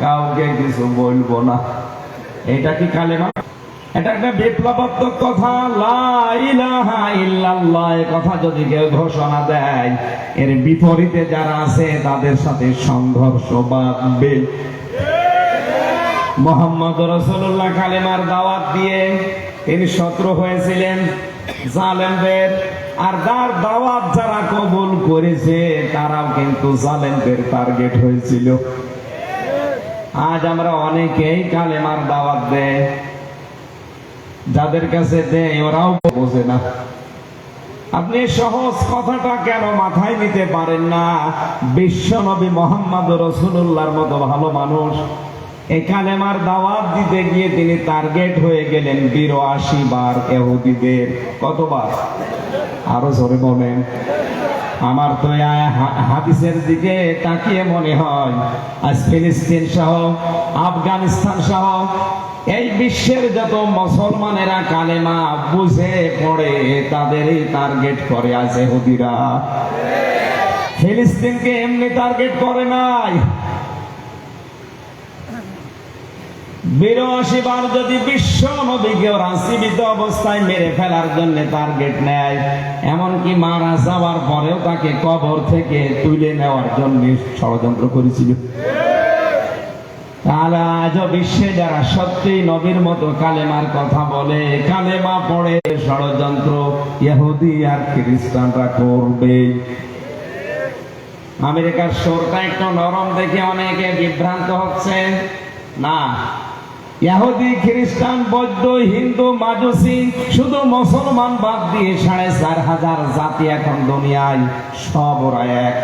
কাউকে কিছু বলব না। এটা কি কালেমা? এটা একটা বিপ্লবাত্মক কথা। কথা যদি কেউ ঘোষণা দেয়, এর বিপরীতে যারা আছে, তাদের সাথে সংঘর্ষ বাঁধবে। মোহাম্মদ রসুল্লাহ কালেমার দাওয়াত দিয়ে তিনি শত্রু হয়েছিলেন। জালেমদের আর যার দাওয়াত যারা কবুল করেছে, তারাও কিন্তু জালেমদের টার্গেট হয়েছিল। আজ আমরা অনেকেই কালেমার দাওয়াত দেয়। যাদের কাছে দেয়, ওরাও বোঝে না। আপনি সহজ কথাটা কেন মাথায় নিতে পারেন না? বিশ্ব নবী মোহাম্মদ রসুল্লাহর মতো ভালো মানুষ। এই কালেমার দাওয়াত দিতে গিয়ে তিনি টার্গেট হয়ে গেলেন বিরাশি বার এহুদিদের। কতবার? আরও জোরে বলেন। আমার তো হাদিসের দিকে তাকিয়ে মনে হয়, আজ ফিলিস্তিন সহ, আফগানিস্তান সহ, এই বিশ্বের যত মুসলমানেরা কালেমা বুঝে পড়ে, তাদেরই টার্গেট করে আছে হুদিরা ফিলিস্তিনকে এমনি টার্গেট করে নাই। যদি বিশ্ব অবস্থায় মেরে ফেলার জন্য টার্গেট নেয়, এমনকি মারা যাওয়ার পরেও তাকে কবর থেকে তুলে নেওয়ার জন্য ষড়যন্ত্র করেছিল। তাহলে আজও বিশ্বে যারা সত্যি নবীর মতো কালেমার কথা বলে, কালেমা পড়ে ষড়যন্ত্র, ইহুদি আর খ্রিস্টানরা করবে। আমেরিকার সরকার একটু নরম দেখে অনেকে বিভ্রান্ত হচ্ছে। না ইহুদি, খ্রিস্টান, বৌদ্ধ, হিন্দু মাজুসি শুধু মুসলমান বাদ দিয়ে সাড়ে চার হাজার জাতি এখন দুনিয়ায় সব এক।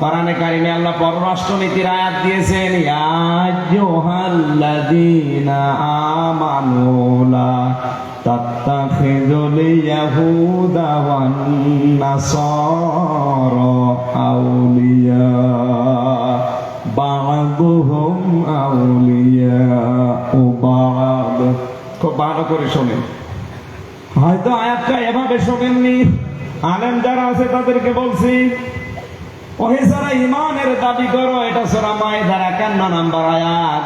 কোরআনে কারিমে আল্লাহ পররাষ্ট্র নীতির আয়াত দিয়েছেন, ইয়া আইয়ুহাল্লাযীনা আমানু তাত্তাখিযুল ইয়াহুদা ওয়ান নাসারা। খুব ভালো করে শোনেন। হয়তো আয়াতটা এভাবে শোনেননি। আলেম যারা আছে তাদেরকে বলছি, ওহে যারা ইমানের দাবি করো, এটা সোরা মায়েদার একান্ন নাম্বার আয়াত।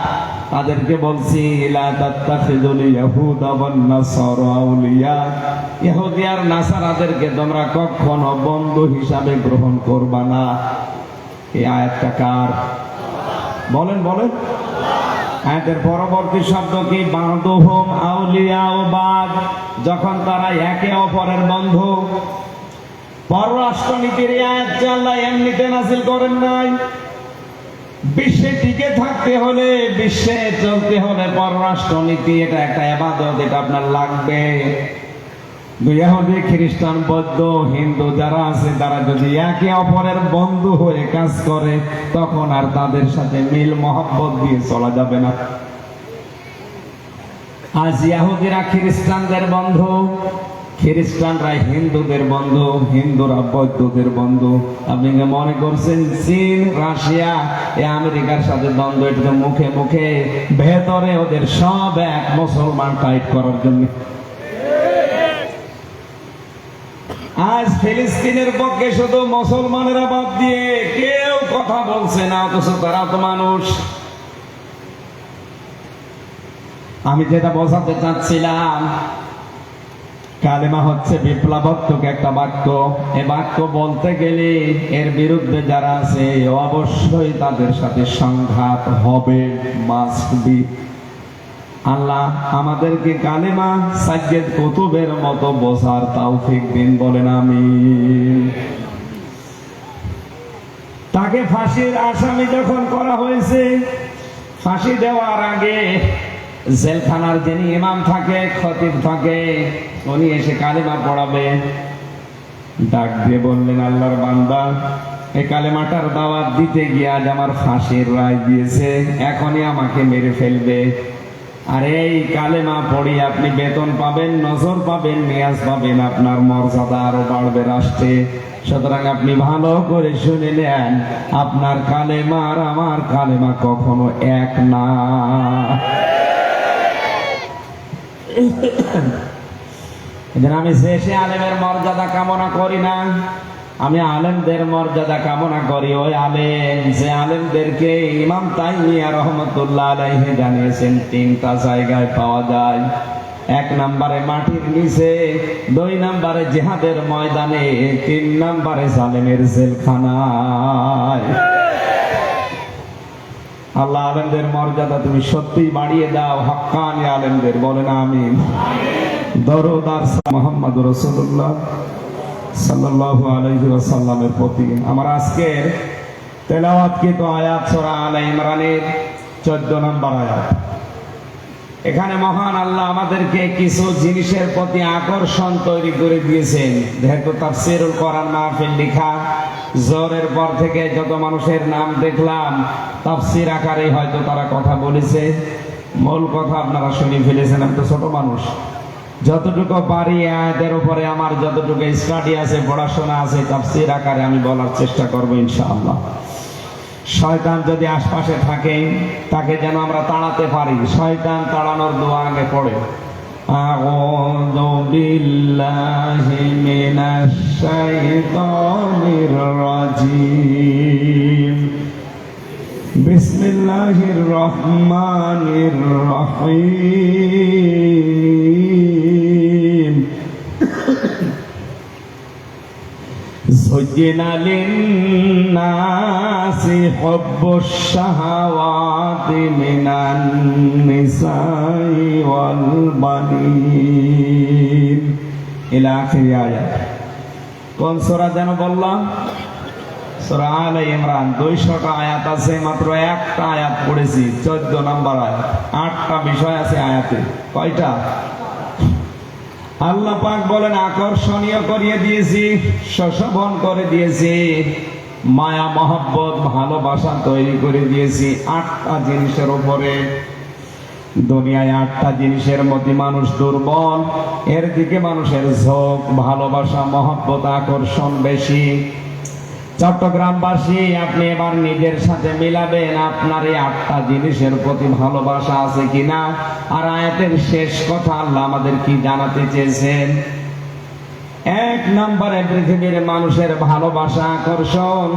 তাদেরকে বলছি, লা তাত্তাখিযুল ইয়াহুদা ওয়ান নাসারা আউলিয়া। ইহুদি আর নাসারাদেরকে তোমরা কখনো বন্ধু হিসাবে গ্রহণ করবা না। এই আয়াতটা কার? বলেন বলেন। আয়াতের পরবর্তী শব্দ কি? বাঁধুহম আউলিয়া ও বাদ। যখন তারা একে অপরের বন্ধু। পররাষ্ট্রনীতির আয়াত আল্লাহ এমনিতে নাসিল করেন নাই। বিশ্বে টিকে থাকতে হলে, বিশ্বে চলতে হলে পররাষ্ট্রনীতি, এটা একটা এবাদত এটা আপনার লাগবে। খ্রিস্টান, বৌদ্ধ, হিন্দু যারা আছে, তারা যদি একে অপরের বন্ধু হয়ে কাজ করে, তখন আর তাদের সাথে মিল, মহব্বত দিয়ে চলা যাবে না। আজ ইহুদিরা খ্রিস্টানদের বন্ধু, খ্রিস্টানরা হিন্দুদের বন্ধু, হিন্দুরা বৌদ্ধদের বন্ধু। আপনি মনে করছেন, চীন, রাশিয়া, এ আমেরিকার সাথে দ্বন্দ্ব এটা মুখে মুখে, ভেতরে ওদের সব এক মুসলমান টাইট করার জন্য। আজ ফিলিস্তিনের পক্ষে শুধু মুসলমানেরা বাদ দিয়ে কেউ কথা বলছে না, অথচ তারা তো মানুষ। আমি যেটা বোঝাতে চাচ্ছিলাম, কালেমা হচ্ছে বিপ্লবাত্মক একটা বাক্য। এ বাক্য বলতে গেলে এর বিরুদ্ধে যারা আছে, অবশ্যই তাদের সাথে সংঘাত হবে মাস্ট বি আল্লাহ আমাদেরকে কালেমা সাজ্জেদ কুতুবের মতো বোঝার তৌফিক দিন, বলেন আমি তাকে ফাঁসির আসামি যখন করা হয়েছে, ফাঁসি দেওয়ার আগে জেলখানার যিনি ইমাম থাকে, খতিব থাকে, উনি এসে কালেমা পড়াবে। ডাক দিয়ে বললেন, আল্লাহর বান্দা এই কালেমাটার দাওয়াত দিতে গিয়ে আজ আমার ফাঁসির রায় দিয়েছে, এখনই আমাকে মেরে ফেলবে। আর এই কালেমা পড়ি আপনি বেতন পাবেন, নজর পাবেন, নিয়াজ পাবেন, আপনার মর্যাদা আরও বাড়বে রাষ্ট্রে। সুতরাং আপনি ভালো করে শুনে নেন, আপনার কালেমা আর আমার কালেমা কখনো এক না। আমি শেষে আলেমের মর্যাদা কামনা করি না। আমি আলেমদের মর্যাদা কামনা করি, ওই আলেম। যে আলেমদেরকে ইমাম তাইমিয়া রহমতুল্লাহ আলাইহি জানিয়েছেন, তিনটা জায়গায় পাওয়া যায়। এক নম্বরে মাটির নিচে, দুই নম্বরে জিহাদের ময়দানে, তিন নম্বরে জালেমের জেলখানায়। আল্লাহ আলেমদের মর্যাদা তুমি সত্যিই বাড়িয়ে দাও হক্কানি আলেমদের, বলেন আমিন। দরদার মোহাম্মদ রসুল্লাহ ওয়াসাল্লামের প্রতি। আমার আজকের আয়াত ইমরানের 14 নম্বর আয়াত। এখানে মহান আল্লাহ আমাদেরকে কিছু জিনিসের প্রতি আকর্ষণ তৈরি করে দিয়েছেন। যেহেতু তাফসিরুল কোরআন মাহফিল লেখা, জোরের পর থেকে যত মানুষের নাম দেখলাম, তাফসির আকারে হয়তো তারা কথা বলেছে। মূল কথা আপনারা শুনে ফেলেছেন, আমি তো ছোট মানুষ। যতটুকু পারি আয়াতের উপরে আমার যতটুকু স্টাডি আছে পড়াশোনা আছে তাফসির আকারে আমি বলার চেষ্টা করবো ইনশাআল্লাহ শয়তান যদি আশপাশে থাকে তাকে যেন আমরা তাড়াতে পারি শয়তান তাড়ানোর দোয়া আগে পড়ে أعوذ بالله من الشيطان الرجيم بسم الله الرحمن الرحيم زين للناس حب الشهوات من النساء والبنين إلى آخر آية কোন সূরা যেন বললাম সূরা আলে ইমরান 200টা আয়াত আছে মাত্র একটা আয়াত পড়েছি 14 নাম্বার আয়াত আটটা বিষয় আছে আয়াতে কয়টা আল্লাহ পাক বলেন, আকর্ষণীয় করিয়ে দিয়েছি শোষবন করে দিয়েছি, মায়া, মহব্বত, ভালোবাসা তৈরি করে দিয়েছি আটটা জিনিসের উপরে। দুনিয়ায় আটটা জিনিসের মধ্যে মানুষ দুর্বল, এর দিকে মানুষের ঝোঁক, ভালোবাসা, মহব্বত, আকর্ষণ বেশি। চট্টগ্রামবাসী, আপনি এবার নিজের সাথে মিলাবেন। আপনার এই আটটা জিনিসের প্রতি ভালোবাসা আছে কিনা? আর আয়াতের শেষ কথা আল্লাহ আমাদের কি জানাতে চেয়েছেন? এক নম্বরে পৃথিবীর মানুষের ভালোবাসা আকর্ষণ।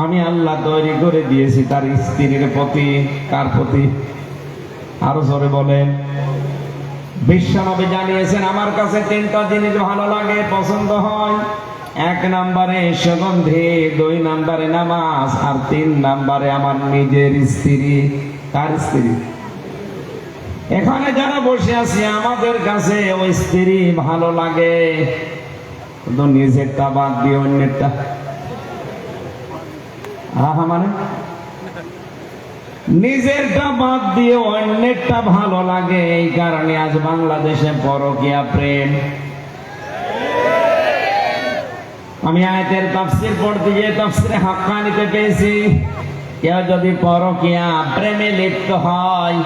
আমি আল্লাহ তৈরি করে দিয়েছি তার স্ত্রীর প্রতি। কার প্রতি? আরও জোরে বলেন। বিশ্বনবী জানিয়েছেন, আমার কাছে তিনটা জিনিস ভালো লাগে, পছন্দ হয়। এক নম্বরে সুগন্ধি, দুই নম্বরে নামাজ, আর তিন নম্বরে আমার নিজের স্ত্রী। কার স্ত্রী? এখানে যারা বসে আছি, আমাদের কাছে ওই স্ত্রী ভালো লাগে। নিজেরটা বাদ দিয়ে অন্যেরটা। আহা মানে? নিজেরটা বাদ দিয়ে অন্যেরটা ভালো লাগে, এই কারণে আজ বাংলাদেশে পরকিয়া প্রেম। আমি আয়াতের তাফসির পড়তে গিয়ে তাফসিরে হাক্কানিতে পেয়েছি। কেউ যদি পরকিয়া প্রেমে লিপ্ত হয়,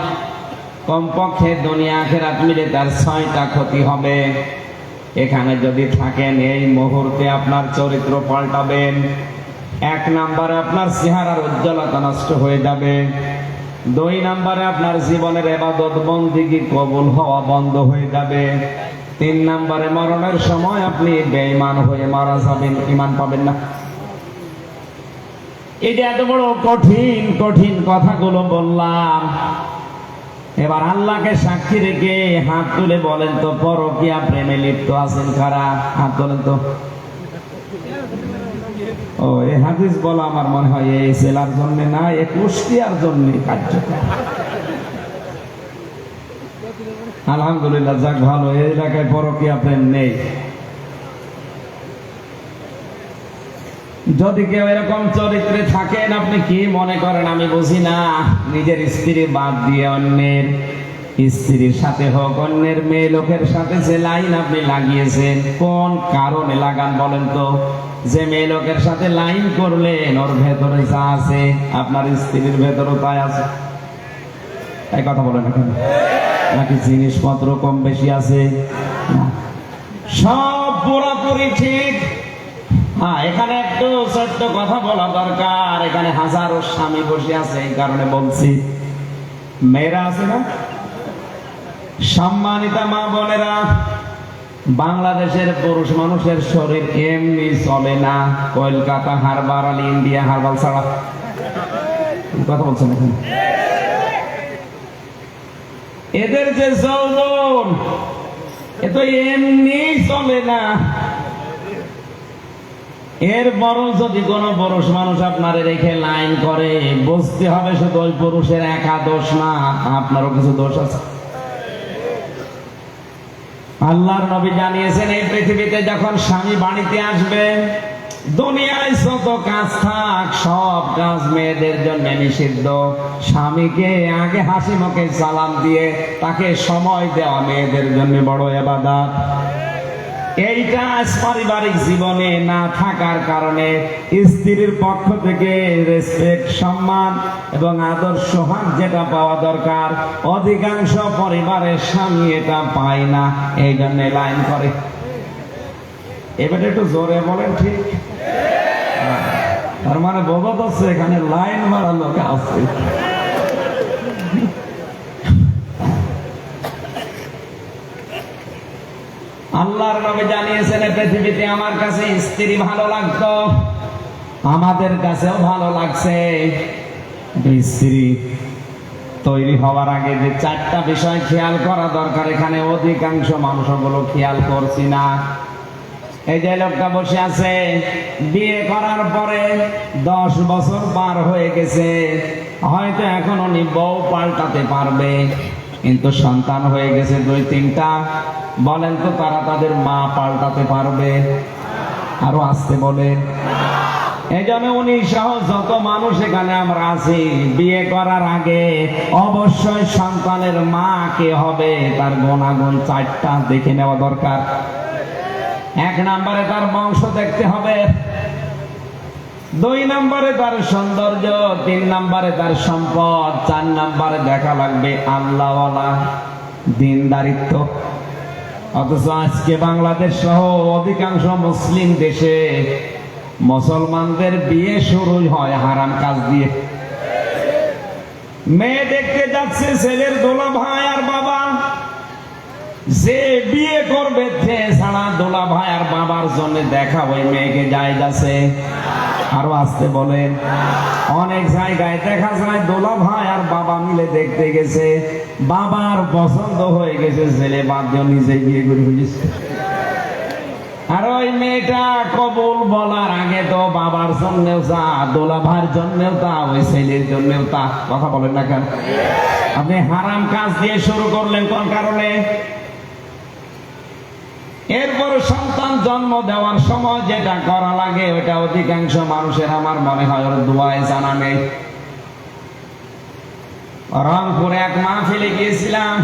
কমপক্ষে দুনিয়া আখেরাত মিলে তার ছয়টা ক্ষতি হবে। এখানে যদি থাকেন, এই মুহূর্তে আপনার চরিত্র পাল্টাবেন। এক নম্বরে আপনার চেহারার উজ্জ্বলতা নষ্ট হয়ে যাবে। দুই নম্বরে আপনার জীবনের এবাদত বন্দিগি কবুল হওয়া বন্ধ হয়ে যাবে। তিন নম্বরে মরণের সময় আপনি বেঈমান হয়ে মারা যাবেন ইমান পাবেন না। যে এত বড় কঠিন কঠিন কথাগুলো বললাম। এবার আল্লাহকে সাক্ষী রেখে হাত তুলে বলেন তো, পরকিয়া প্রেমে লিপ্ত আছেন কারা? হাত তোলেন তো। ও, এ হাদিস বলা আমার মনে হয় এই জেলার জন্য না, এ কুষ্টিয়ার জন্য কার্যকর। আলহামদুলিল্লাহ, যাক ভালো, এই এলাকায় পরকিয়া প্রেম নেই? যদি কেউ এরকম চরিত্রে থাকেন, আপনি কি মনে করেন? আমি বুঝি না। নিজের স্ত্রী বাদ দিয়ে অন্যের স্ত্রীর সাথে হোক, অন্যের মেয়ে লোকের সাথে যে লাইন আপনি লাগিয়েছেন, কোন কারণে লাগান বলেন তো? যে মেয়ে লোকের সাথে লাইন করলেন, ওর ভেতরে যা আছে, আপনার স্ত্রীর ভেতরও তাই আছে। এই কথা বলেন না কেন নাকি জিনিসপত্র কম বেশি আছে? সব পুরোপুরি ঠিক। হ্যাঁ এখানে একটু ছোট্ট কথা বলা দরকার। এখানে হাজারো স্বামী বসে আছে, এই কারণে বলছি। মেয়েরা আছে না? সম্মানিতা মা বোনেরা, বাংলাদেশের পুরুষ মানুষের শরীর এমনি চলে না। Kolkata, harbour, Ali, India, herbal ছাড়া। কথা বলছেন এখন এদের যে যৌবন, এ তো এমনি চলে না। এর বরং যদি কোনো পুরুষ মানুষ আপনারে রেখে লাইন করে, বুঝতে হবে শুধু ওই পুরুষের একা দোষ না, আপনারও কিছু দোষ আছে। আল্লাহর নবী জানিয়েছেন, এই পৃথিবীতে যখন স্বামী বাড়িতে আসবে দুনিয়ায় যত কাজ থাক, সব কাজ মেয়েদের জন্য নিষিদ্ধ। স্বামীকে আগে হাসি মুখে সালাম দিয়ে তাকে সময় দেওয়া মেয়েদের জন্য বড় এবাদাত এইটা পারিবারিক জীবনে না থাকার কারণে স্ত্রীর পক্ষ থেকে রেসপেক্ট সম্মান এবং যেটা পাওয়া দরকার, অধিকাংশ পরিবারের স্বামী এটা পায় না, এই জন্য লাইন করে। এবারে একটু জোরে বলেন ঠিক। তার মানে বোঝা যাচ্ছে এখানে লাইন মারা লোক আছে। আল্লাহর নবী জানিয়েছেন পৃথিবীতে আমার কাছে স্ত্রী ভালো লাগতো, আমাদের কাছেও ভালো লাগছে। স্ত্রী তৈরি হওয়ার আগে যে চারটা বিষয় খেয়াল করা দরকার, এখানে অধিকাংশ মানুষগুলো খেয়াল করছি না। এই যে লোকটা বসে আছে, বিয়ে করার পরে দশ বছর পার হয়ে গেছে। হয়তো এখন উনি বউ পাল্টাতে পারবে, কিন্তু সন্তান হয়ে গেছে দুই তিনটা। বলেন তো তারা তাদের মা পাল্টাতে পারবে? আরও আসতে বলে। এই জন্য উনি সহ যত মানুষ এখানে আমরা আছি, বিয়ে করার আগে অবশ্যই সন্তানের মা কে হবে, তার গুণাগুণ চারটা দেখে নেওয়া দরকার। এক নম্বরে তার বংশ দেখতে হবে। দুই নম্বরে তার সৌন্দর্য, তিন নম্বরে তার সম্পদ, চার নম্বরে দেখা লাগবে আল্লাহওয়ালা দিনদারিত্ব। অথচ আজকে বাংলাদেশ সহ অধিকাংশ মুসলিম দেশে মুসলমানদের বিয়ে শুরু হয় হারাম কাজ দিয়ে। মেয়ে দেখতে যাচ্ছে ছেলের দোলা ভাই আর বাবা যে বিয়ে করবে সে ছাড়া দোলা ভাই আর বাবার জন্য দেখা ওই মেয়েকে যাই যাচ্ছে আরও আসতে বলেন অনেক জায়গায় দেখা যায় দোলা ভাই আর বাবা মিলে দেখতে গেছে। বাবার পছন্দ হয়ে গেছে, ছেলে বাদ দিয়ে নিজে বিয়ে করে ফেলেছে। আর ওই মেয়েটা কবুল বলার আগে তো বাবার জন্যেও তা, দোলা ভাইয়ের জন্যেও তা, ওই ছেলের জন্যেও তা। কথা বলেন না কেন? আপনি হারাম কাজ দিয়ে শুরু করলেন কোন কারণে? এরপর সন্তান জন্ম দেওয়ার সময় যেটা করা লাগে, ওটা অধিকাংশ মানুষের আমার মনে হয় ওর দোয়ায় জানা নেই। রংপুরে এক মাহফিলে গিয়েছিলাম।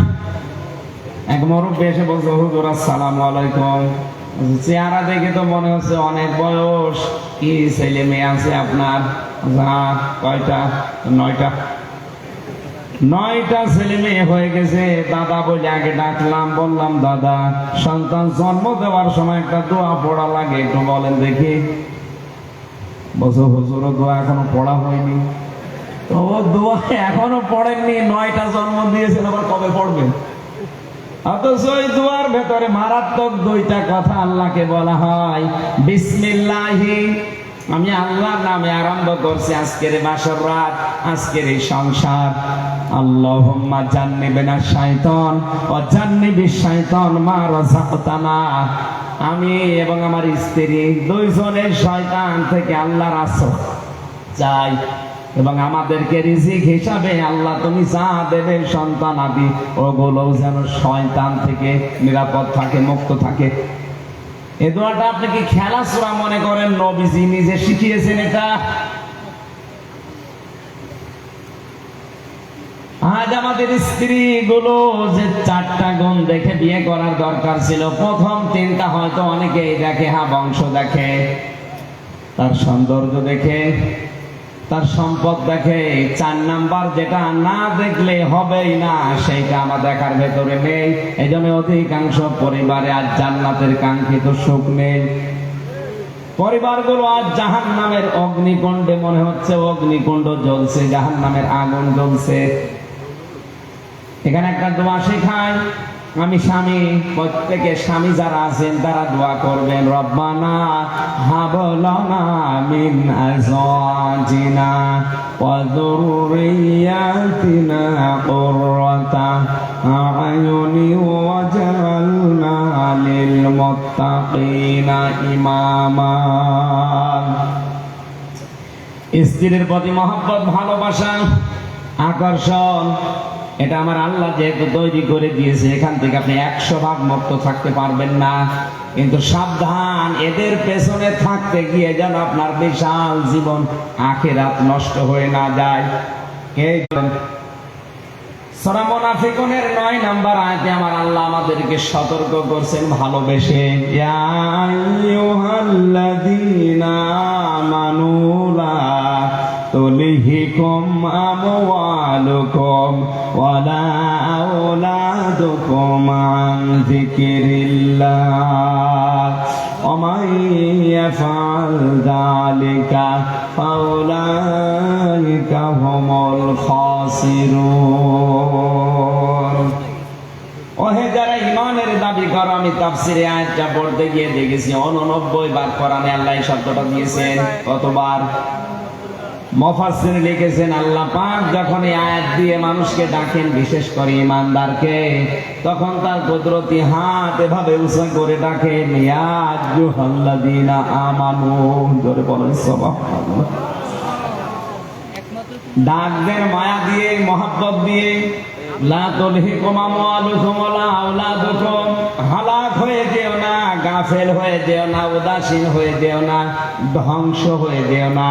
এক মুরব্বী এসে বলছে, হুজুর, আসসালাম আলাইকুম। চেহারা দেখে তো মনে হচ্ছে অনেক বয়স। কি ছেলে মেয়ে আছে আপনার? যা কয়টা? নয়টা। নয়টা ছেলে মেয়ে হয়ে গেছে। দাদা বলে আগে ডাকলাম, বললাম, দাদা, সন্তান জন্ম দেওয়ার সময় একটা দোয়া পড়া লাগে, একটু বলেন দেখি। বছর হুজুর দোয়া এখনও পড়া হয়নি। ও দোয়া এখনও পড়েননি, নয়টা জন্ম দিয়েছেন, আবার কবে পড়বেন? অথচ ওই দুয়ার ভেতরে মারাত্মক দুইটা কথা আল্লাহকে বলা হয়। বিসমিল্লাহি আমি আল্লাহর নামে আরম্ভ করছি আজকের বাসর রাত, আজকের এই সংসার। আল্লাহুম্মা জান্নিবিনা শাইতান ও জান্নিবি শাইতান মা রাযাকতানা। আমি এবং আমার স্ত্রী দুইজনের শয়তান থেকে আল্লাহর আশ্রয় চাই এবং আমাদেরকে রিজিক হিসাবে আল্লাহ তুমি যা দেবে সন্তান আদি ওগুলো যেন শয়তান থেকে নিরাপদ থাকে, মুক্ত থাকে। এ দোয়াটা আপনি কি মনে করেন? নবীজি নিজে শিখিয়েছেন এটা। আজ আমাদের স্ত্রী গুলো যে চারটা গুণ দেখে বিয়ে করার দরকার ছিল, প্রথম তিনটা হয়তো অনেকেই দেখে হা বংশ দেখে, তার সৌন্দর্য দেখে। তার সম্পদ দেখে চার নাম্বার যেটা না দেখলে হবেই না, সেইটা আমার দেখার ভেতরে নেই। এই জন্য অধিকাংশ পরিবারে আজ জান্নাতের কাঙ্ক্ষিত সুখ নেই। পরিবারগুলো আজ জাহান নামের অগ্নিকুণ্ডে, মনে হচ্ছে অগ্নিকুণ্ড জ্বলছে জাহান নামের আগুন জ্বলছে। এখানে একটা দোয়া শেখায় আমি স্বামী, প্রত্যেকের স্বামী যারা আছেন তারা দোয়া করবেন, রব্বানা হাবলনা মিন আজওয়াজিনা ওয়া যুররিয়াতিনা কুররাতা আ'য়ুনি ওয়াজআলনা লিল মুত্তাকিনা ইমামা। স্ত্রীর প্রতি মহব্বত, ভালোবাসা, আকর্ষণ এটা আমার আল্লাহ যেহেতু তৈরি করে দিয়েছে, এখান থেকে আপনি একশো ভাগ মুক্ত থাকতে পারবেন না। কিন্তু সাবধান, এদের পেছনে থাকতে গিয়ে যেন আপনার বিশাল জীবন আখেরাত নষ্ট হয়ে না যায়। কে 9 নাম্বার আয়াতে আমার আল্লাহ আমাদেরকে সতর্ক করছেন ভালোবেসে তুলহিকুম আমওয়ালুকুম ওয়ালা আওলাদুকুম আন যিকিরিল্লাহ ومن يفعل ذلك فأولئك هم الخاسرون ওহে যারা ইমানের দাবি করো আমি তাফসিরে আয়াতটা পড়তে গিয়ে দেখেছি অননব্বই বার কোরআনে আল্লাহ এই শব্দটা দিয়েছেন কতবার মফাসির লিখেছেন, আল্লাহ পাক যখন এই আয়াত দিয়ে মানুষকে ডাকেন, বিশেষ করে ইমানদারকে, তখন তার কুদরতি হাত এভাবে উঁচা করে ডাকেন আমানু বলেন সুবহানাল্লাহ। ডাকদের মায়া দিয়ে, মহাব্বত দিয়ে, লা তুলহিকুম আওলাদুকুম, হালাক হয়ে যেও না, গাফেল হয়ে যেও না, উদাসীন হয়ে যেও না, ধ্বংস হয়ে যেও না।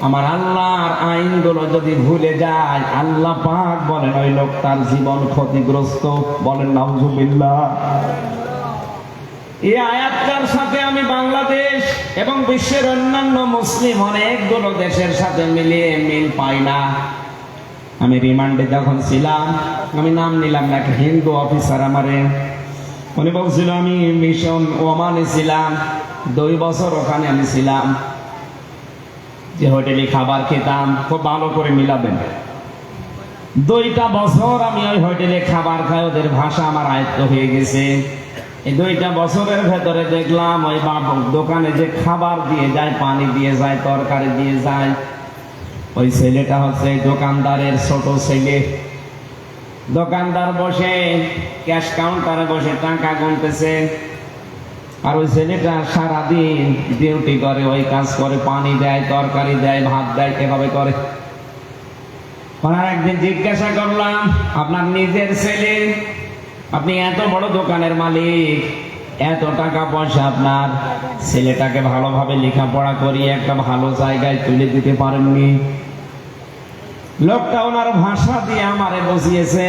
আমার আল্লাহর আইনগুলো যদি ভুলে যায়, আল্লাহ পাক বলেন, ওই লোক তার জীবন ক্ষতিগ্রস্ত। বলেন, নাউজুবিল্লাহ। এই আয়াতটার সাথে আমি বাংলাদেশ এবং বিশ্বের অন্যান্য মুসলিম অনেকগুলো দেশের সাথে মিলিয়ে মিল পাই না। আমি রিমান্ডে যখন ছিলাম, আমি নাম নিলাম না একটা হিন্দু অফিসার আমারে। উনি বলছিল, আমি মিশন ওমানে ছিলাম, দুই বছর ওখানে আমি ছিলাম। যে হোটেলে খাবার খেতাম, খুব ভালো করে মিলাবেন। দুইটা বছর আমি ওই হোটেলে খাবার খাই, ওদের ভাষা আমার আয়ত্ত হয়ে গেছে। এই দুইটা বছরের ভেতরে দেখলাম ওই বাবু দোকানে যে খাবার দিয়ে যায়, পানি দিয়ে যায়, তরকারি দিয়ে যায়, ওই ছেলেটা হচ্ছে দোকানদারের ছোট ছেলে। দোকানদার বসে, ক্যাশ কাউন্টারে বসে টাকা গুনতেছে। আর ওই ছেলেটা সারাদিন ডিউটি করে, ওই কাজ করে, পানি দেয়, তরকারি দেয়, ভাত দেয়, এভাবে করে। একদিন জিজ্ঞাসা করলাম, আপনার নিজের ছেলে? আপনি এত বড় দোকানের মালিক, এত টাকা পয়সা আপনার? ছেলেটাকে ভালোভাবে লেখাপড়া করিয়ে একটা ভালো জায়গায় তুলে দিতে পারেননি? লোকটা ওনার ভাষা দিয়ে আমারে বুঝিয়েছে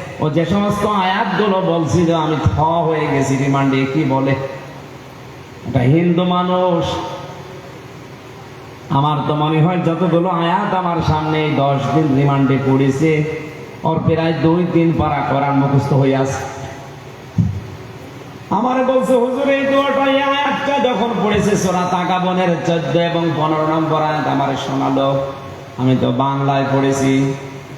ও যে সমস্ত আয়াতগুলো বলছিল, আমি থ হয়ে গেছি, রিমান্ডে কি বলে? একটা হিন্দু মানুষ, আমার তো মনে হয় যতগুলো আয়াত আমার সামনে এই দশ দিন রিমান্ডে পড়েছে, ওর প্রায় দুই তিন পারা করার মুখস্থ হয়ে আছে। আমার বলছে, হুজুর, এই দোয়াটা এই আয়াতটা যখন পড়েছে, সোরা তাকাবনের চোদ্দ এবং পনেরো নম্বর আয়াত আমার শোনালো। আমি তো বাংলায় পড়েছি।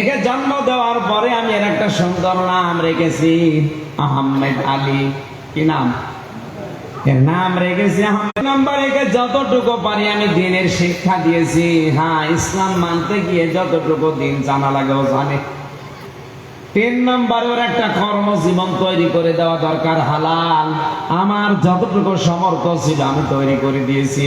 একে জন্ম দেওয়ার পরে আমি এর একটা সুন্দর নাম রেখেছি, আহমেদ আলী। কি নাম? এর নাম রেখেছি নাম্বার একে যতটুকু পারি আমি দিনের শিক্ষা দিয়েছি। হ্যাঁ ইসলাম মানতে গিয়ে যতটুকু দিন জানা লাগে জানে। তিন একটা কর্মজীবন তৈরি করে দেওয়া দরকার, হালাল। আমার যতটুকু সমর্থ ছিল আমি তৈরি করে দিয়েছি।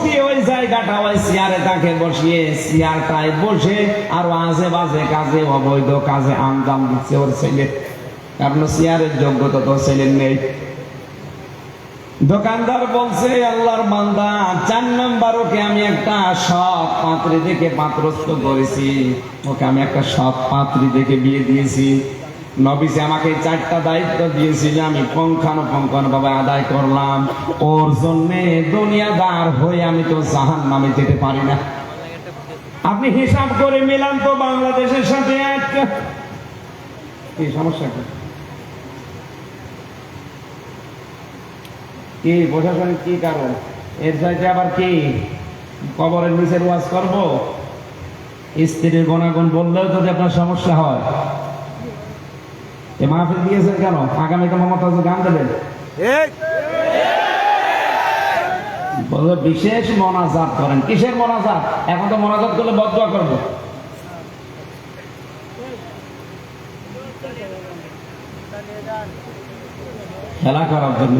চেয়ারে তাকে বসিয়ে বসে আর আজে বাজে কাজে, অবৈধ কাজে আমদাম দিচ্ছে ওর ছেলে। যোগ্যতা তো নেই। দোকানদার বলছে আল্লাহর বান্দা, চার নম্বর ওকে আমি একটা সব পাত্রী দেখে পাত্রস্থ করেছি। ওকে আমি একটা সব পাত্রী দেখে বিয়ে দিয়েছি। নবীজি আমাকে চারটা দায়িত্ব দিয়েছিল, আমি পঙ্খানো পঙ্খানো ভাবে আদায় করলাম। ওর জন্য দুনিয়াদার হয়ে আমি তো জাহান নামে যেতে পারি না। আপনি হিসাব করে মিলান তো বাংলাদেশের সাথে একটা কি সমস্যা কি? প্রশাসনিক কি কারণ এর সাথে আবার কি? কবরের নিচের ওয়াজ করব? স্ত্রীর গণাগুণ বললেও যদি আপনার সমস্যা হয়। এ মাহফিল দিয়েছেন কেন? আগামীকাল মমতা গান দেবেন? বিশেষ মনাজাত করেন। কিসের মনাজাত? এখন তো মনাজাত করলে বদয়া করব। খেলা করার জন্য।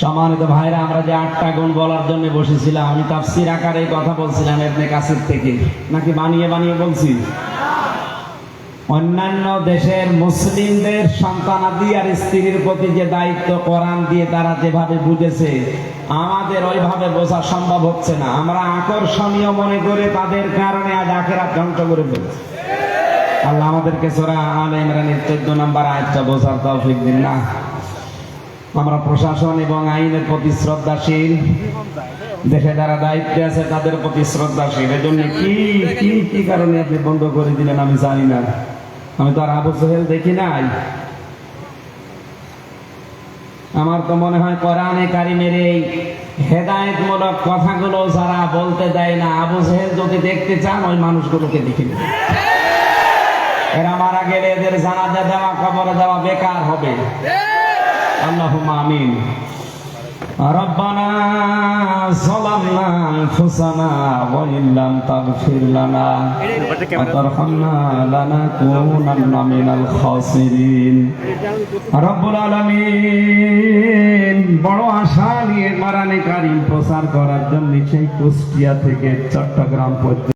সম্মানিত ভাইরা আমরা যে আটটা গুণ বলার জন্য বসেছিলাম আমি তাফসির আকারে কথা বলছিলাম এমনি কাছের থেকে। নাকি বানিয়ে বানিয়ে বলছি? অন্যান্য দেশের মুসলিমদের সন্তানাদি আর স্ত্রীর প্রতি যে দায়িত্ব কোরআন দিয়ে তারা যেভাবে বুঝেছে, আমাদের ওইভাবে বোঝা সম্ভব হচ্ছে না। আমরা আকর্ষণীয় মনে করে তাদের কারণে আজ আখেরা ধ্বংস করে ফেলছি। আল্লাহ আমাদেরকে সোরা আল ইমরানের চোদ্দ নম্বর আয়াতটা বোঝার তৌফিক দিন না। আমরা প্রশাসন এবং আইনের প্রতি শ্রদ্ধাশীল। দেশে যারা দায়িত্বে আছে তাদের প্রতি শ্রদ্ধাশীল। এজন্য কি কি কারণে আপনি বন্ধ করে দিলেন আমি জানি না। আমি তো আর আবু সোহেল দেখি নাই। আমার তো মনে হয় কোরআনে কারিমের এই হেদায়তমূলক কথাগুলো যারা বলতে দেয় না, আবু সোহেল যদি দেখতে চান, ওই মানুষগুলোকে দেখি না এরা মারা গেলে এদের জানাতে দেওয়া, কবর দেওয়া বেকার হবে। আল্লাহ আমিন। ربنا ظلمنا أنفسنا وإن لم تغفر لنا وترحمنا لنكونن من الخاسرين রব্বুল আলামিন বড় আশা নিয়ে কোরআনে কারিম প্রচার করার জন্য সেই কুষ্টিয়া থেকে চট্টগ্রাম পর্যন্ত